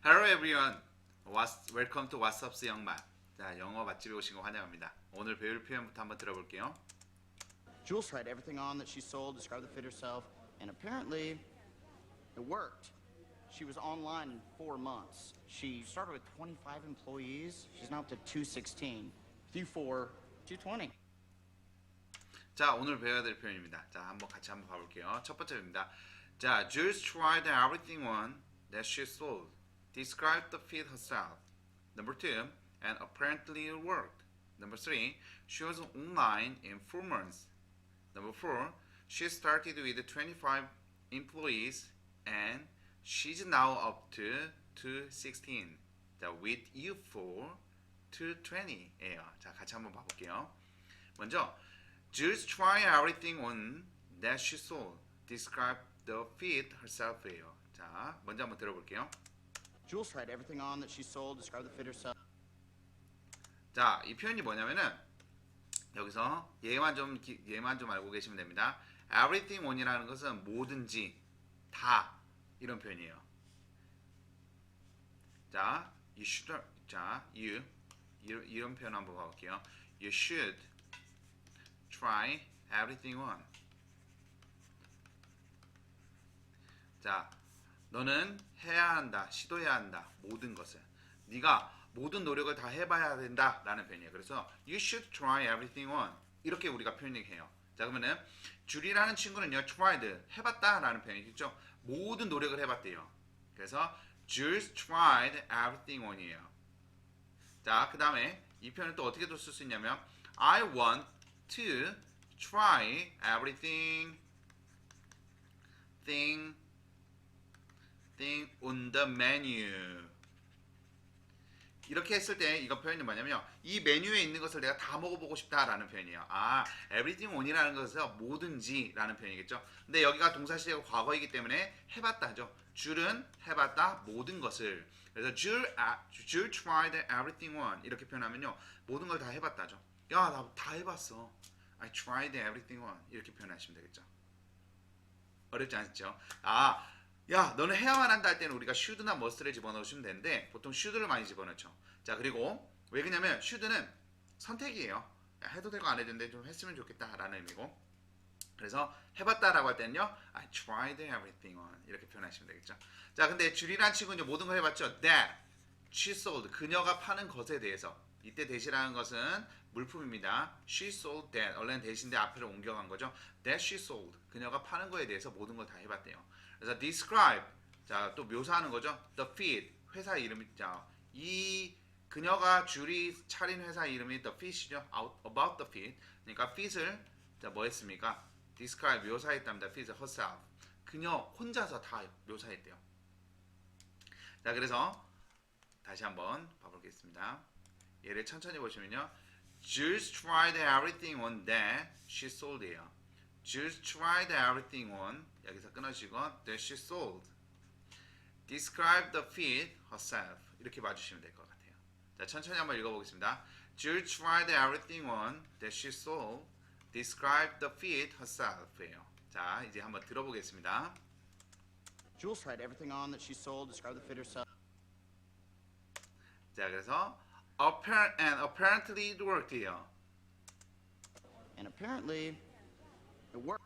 Hello everyone. What's, welcome to What's Up's 영맛. 자, 영어 맛집에 오신 거 환영합니다. 오늘 배울 표현부터 한번 들어볼게요. Jules tried everything on that she sold, described the fit herself, and apparently it worked. She was online in four months. She started with 25 employees. She's now up to 216. Through four, 220. 자, 오늘 배워야 될 표현입니다. 자, 한번 같이 한번 봐볼게요. 첫 번째입니다. 자, Jules tried everything on that she sold. Described the fit herself. Number two, and apparently it worked. Number three, she was online in four months. Number four, she started with 25 employees and she's now up to 216. 자, with you for 220예요. 자, 같이 한번 봐볼게요. 먼저, Jules tried everything on that she saw. Describe the fit herself예요. 자, 먼저 한번 들어볼게요. Jules tried everything on that she sold, described the fit herself. 자, 이 표현이 뭐냐면은 여기서 얘만 좀 기- 얘만 좀 알고 계시면 됩니다. Everything on이라는 것은 뭐든지 다 이런 표현이에요. 자, you should 자, you 이런, 이런 표현 한번 봐 볼게요. You should try everything on. 자, 너는 해야 한다, 시도해야 한다, 모든 것을. 네가 모든 노력을 다 해봐야 된다라는 표현이에요. 그래서 you should try everything on 이렇게 우리가 표현해요. 자 그러면은 줄이라는 친구는요 tried 해봤다라는 표현이겠죠. 모든 노력을 해봤대요. 그래서 Jules tried everything on이에요. 자, 그 다음에 이 표현을 또 어떻게 쓸 수 있냐면 I want to try everything thing thing on the menu 이렇게 했을 때 이거 표현이 뭐냐면 이 메뉴에 있는 것을 내가 다 먹어보고 싶다라는 표현이에요. 아, everything on이라는 것은 뭐든지라는 표현이겠죠. 근데 여기가 동사시제가 과거이기 때문에 해봤다죠. 줄은 해봤다 모든 것을. 그래서 줄, 아, 줄 tried everything on 이렇게 표현하면요 모든 걸 다 해봤다죠. 야, 나 다 해봤어. I tried everything on 이렇게 표현하시면 되겠죠. 어렵지 않죠? 아, 야, 너는 해야만 한다 할 때는 우리가 should나 must를 집어넣으시면 되는데 보통 should를 많이 집어넣죠. 자, 그리고 왜 그러냐면 should는 선택이에요. 야, 해도 되고 안 해도 되는데 좀 했으면 좋겠다 라는 의미고. 그래서 해봤다라고 할 때는요, I tried everything on 이렇게 표현하시면 되겠죠. 자, 근데 줄이란 친구는 모든 걸 해봤죠. That she sold 그녀가 파는 것에 대해서 이때 대시라는 것은 물품입니다. She sold that 원래는 대신데 앞으로 옮겨간 거죠. That she sold 그녀가 파는 거에 대해서 모든 걸 다 해봤대요. 그래서 describe 자 또 묘사하는 거죠. The fit 회사 이름이 자이 그녀가 줄이 차린 회사 이름이 The Fit이죠. Out, about the fit 그러니까 fit을 자뭐 했습니까? describe 묘사했답니다. fit herself 그녀 혼자서 다 묘사했대요. 자 그래서 다시 한번 봐보겠습니다. 얘를 천천히 보시면요. Jules tried everything on that she sold예요. Jules tried everything on 여기서 끊어지고 that she sold. Describe the fit herself 이렇게 봐주시면 될 것 같아요. 자 천천히 한번 읽어보겠습니다. Jules tried everything on that she sold. Describe the fit herself예요. 자 이제 한번 들어보겠습니다. Jules tried everything on that she sold, described the fit herself. 자 그래서 apparent and apparently it worked예요. And apparently it worked.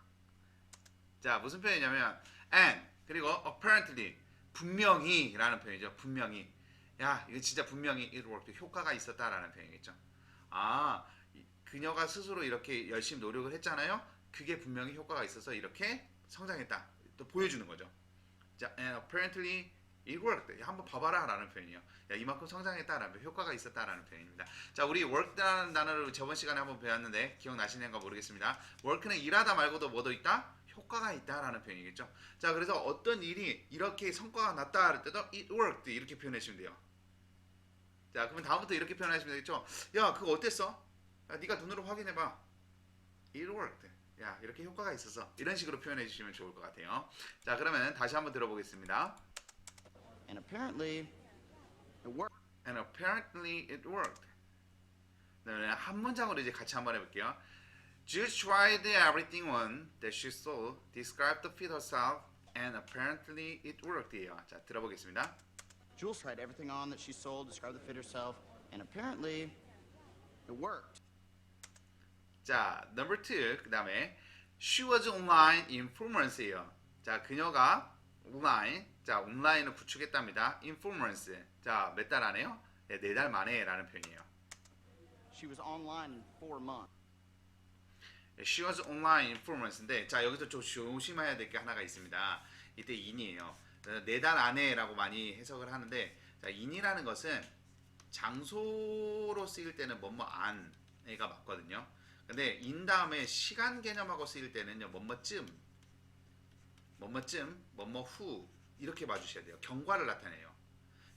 자 무슨 표현이냐면 and 그리고 apparently 분명히라는 표현이죠. 분명히 야 이거 진짜 분명히 it worked 효과가 있었다라는 표현이겠죠. 아 이- 그녀가 스스로 이렇게 열심히 노력을 했잖아요. 그게 분명히 효과가 있어서 이렇게 성장했다. 또 보여주는 거죠. 자 and apparently it worked. 야, 한번 봐봐라 라는 표현이요. 야 이만큼 성장했다라는 효과가 있었다라는 표현입니다. 자 우리 work라는 단어를 저번 시간에 한번 배웠는데 기억나시는가 모르겠습니다. work는 일하다 말고도 뭐도 있다? 효과가 있다라는 표현이겠죠. 자, 그래서 어떤 일이 이렇게 성과가 났다 할 때도 it worked 이렇게 표현하시면 돼요. 자, 그러면 다음부터 이렇게 표현하시면 되겠죠. 야, 그거 어땠어? 야, 네가 눈으로 확인해 봐. it worked. 야, 이렇게 효과가 있어서 이런 식으로 표현해 주시면 좋을 것 같아요. 자, 그러면 다시 한번 들어보겠습니다. And apparently it worked. And apparently it worked. 그다음에 한 문장으로 이제 같이 한번 해볼게요. Jules tried everything on that she saw, described the fit herself, and apparently it worked예요. 자 들어보겠습니다. Jules tried everything on that she sold, described the fit herself, and apparently it worked. 자, number two. 그 다음에 she was online in four months예요. 자, 그녀가 온라인, 자, 온라인을 구축했답니다. in four months. 자, 몇 달 안에요? 네, 네달 만에라는 표현이에요. She was online in four months. She was online in four months인데, 자, 여기서 좀 조심해야 될 게 하나가 있습니다. 이때 in이에요. 네 달 안에라고 많이 해석을 하는데, 자, in이라는 것은 장소로 쓰일 때는 뭐뭐 안가 맞거든요. 근데 in 다음에 시간 개념하고 쓰일 때는요, 뭐뭐쯤, 뭐뭐쯤, 뭐뭐 후 이렇게 봐주셔야 돼요. 경과를 나타내요.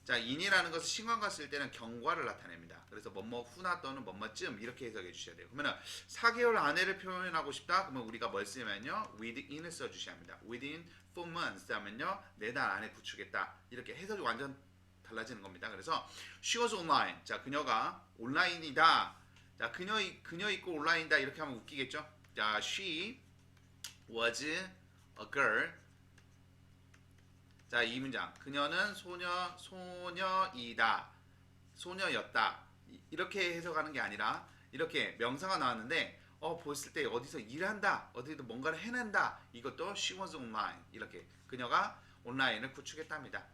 자, in이라는 것은 신관과 쓸 때는 경과를 나타냅니다. 그래서 뭐뭐 후나 또는 뭐뭐쯤 이렇게 해석해 주셔야 돼요. 그러면 4개월 안에를 표현하고 싶다. 그러면 우리가 뭘 쓰냐면요. within을 써 주셔야 합니다. within 4 months 하면요. 4달 안에 구축했다. 이렇게 해석이 완전 달라지는 겁니다. 그래서 she was online. 자, 그녀가 온라인이다. 자, 그녀 그녀 있고 온라인이다. 이렇게 하면 웃기겠죠? 자, she was a girl 자, 이 문장. 그녀는 소녀 소녀이다. 소녀였다. 이- 이렇게 해석하는 게 아니라 이렇게 명사가 나왔는데 어 보았을 때 어디서 일한다. 어디서 뭔가를 해낸다. 이것도 she was online. 이렇게 그녀가 온라인을 구축했답니다.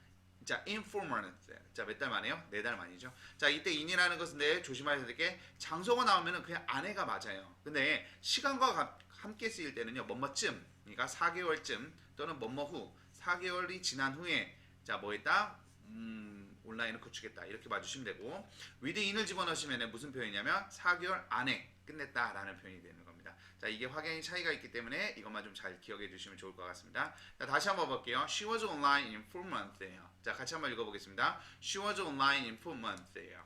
자, informal. 자, 몇 달 만에요? 네 달 만이죠. 자, 이때 in이라는 것은 데 조심하셔야 될 게 장소가 나오면 은 그냥 아내가 맞아요. 근데 시간과 가- 함께 쓰일 때는요. 뭐뭐쯤. 그러니까 4개월쯤 또는 뭐뭐 후 4개월이 지난 후에 자, 뭐 했다? 음, 온라인을 구축했다. 이렇게 봐 주시면 되고 within을 집어넣으시면 무슨 표현이냐면 4개월 안에 끝냈다라는 표현이 되는 겁니다. 자, 이게 확연히 차이가 있기 때문에 이것만 좀 잘 기억해 주시면 좋을 것 같습니다. 자, 다시 한번 볼게요. She was online in four months예요. 자, 같이 한번 읽어보겠습니다. She was online in four months예요.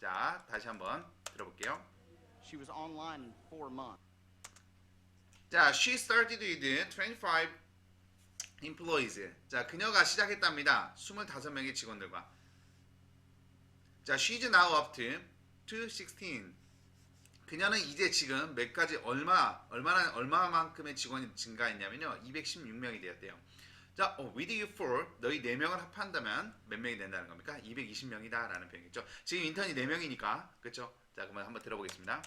자, 다시 한번 들어볼게요. She was online in four months. 자, she started with 25 employees. 자, 그녀가 시작했답니다. 25명의 직원들과. 자, she's now up to, to 16. 그녀는 이제 지금 몇 가지 얼마 얼마나 얼마만큼의 직원이 증가했냐면요. 216명이 되었대요. 자, 어, with you for 너희 네 명을 합한다면 몇 명이 된다는 겁니까? 220명이다라는 표현이죠. 지금 인턴이 네 명이니까 그렇죠? 자, 그러면 한번 들어보겠습니다.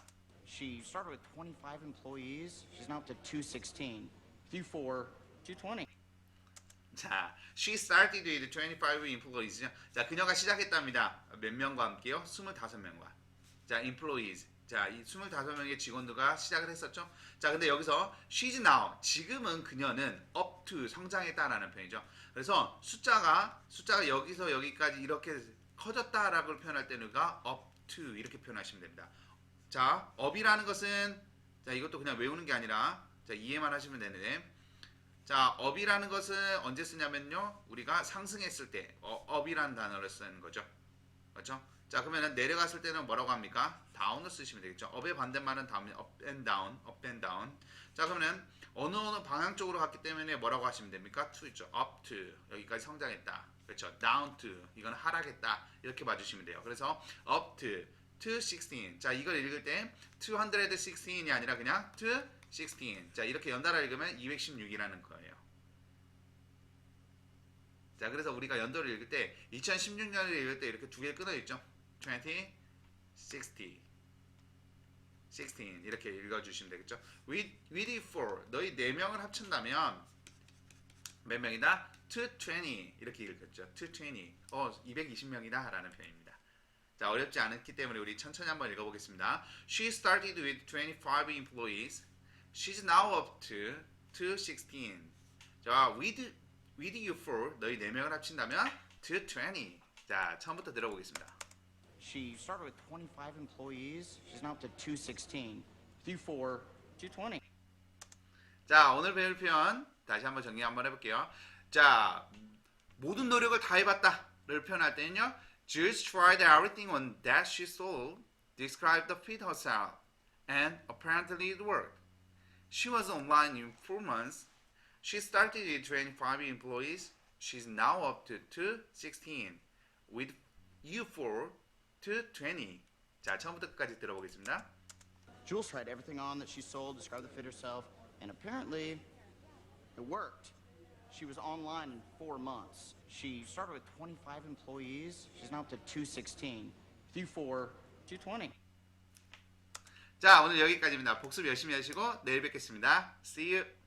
She started with 25 employees. She's now up to 216. Through four, 220. 자, she started with 25 employees. 자, 그녀가 시작했답니다. 몇 명과 함께요? 25명과. 자, employees. 자, 이 25명의 직원들과 시작을 했었죠. 자, 근데 여기서 she's now. 지금은 그녀는 up to 성장했다라는 표현이죠. 그래서 숫자가 숫자가 여기서 여기까지 이렇게 커졌다라고 표현할 때는 우리가 up to 이렇게 표현하시면 됩니다. 자, up이라는 것은 자, 이것도 그냥 외우는 게 아니라 자, 이해만 하시면 되는데 자, 업이라는 것은 언제 쓰냐면요. 우리가 상승했을 때 어, 업이라는 단어를 쓰는 거죠. 그렇죠? 자, 그러면 내려갔을 때는 뭐라고 합니까? 다운을 쓰시면 되겠죠. 업의 반대말은 다운, and down, up and down. 자, 그러면 어느 어느 방향 쪽으로 갔기 때문에 뭐라고 하시면 됩니까? 있죠. up to 여기까지 성장했다. 그렇죠. to 이건 하락했다. 이렇게 봐 주시면 돼요. 그래서 to to 16. 자, 이걸 읽을 때 216이 아니라 그냥 to 16. 자, 이렇게 연달아 읽으면 216이라는 거예요. 자, 그래서 우리가 연도를 읽을 때 2016년을 읽을 때 이렇게 두 개 끊어 있죠. 20, 60. 16 이렇게 읽어 주시면 되겠죠. with it for 너희 네 명을 합친다면 몇 명이다? to 20 이렇게 읽었죠. to 20. 어, 220명이다 라는 표현입니다. 자, 어렵지 않기 때문에 우리 천천히 한번 읽어 보겠습니다. She started with 25 employees. She's now up to to 16. 자, with with you for 너희 네 명을 합친다면 to 20. 자, 처음부터 들어보겠습니다. She started with 25 employees. She's now up to 216. Through four, 220. 자, 오늘 배울 표현 다시 한번 정리 한번 해볼게요. 자, 모든 노력을 다 해봤다를 표현할 때는요. Jules tried everything on that she sold, described the fit herself, and apparently it worked. She was online in four months. She started with 25 employees. She's now up to 216, with you for 220. 자, 처음부터 끝까지 들어보겠습니다. Jules tried everything on that she sold, described the fit herself, and apparently it worked. She was online in four months. She started with 25 employees. She's now up to 216. Through four, 220. 자 오늘 여기까지입니다. 복습 열심히 하시고 내일 뵙겠습니다. See you.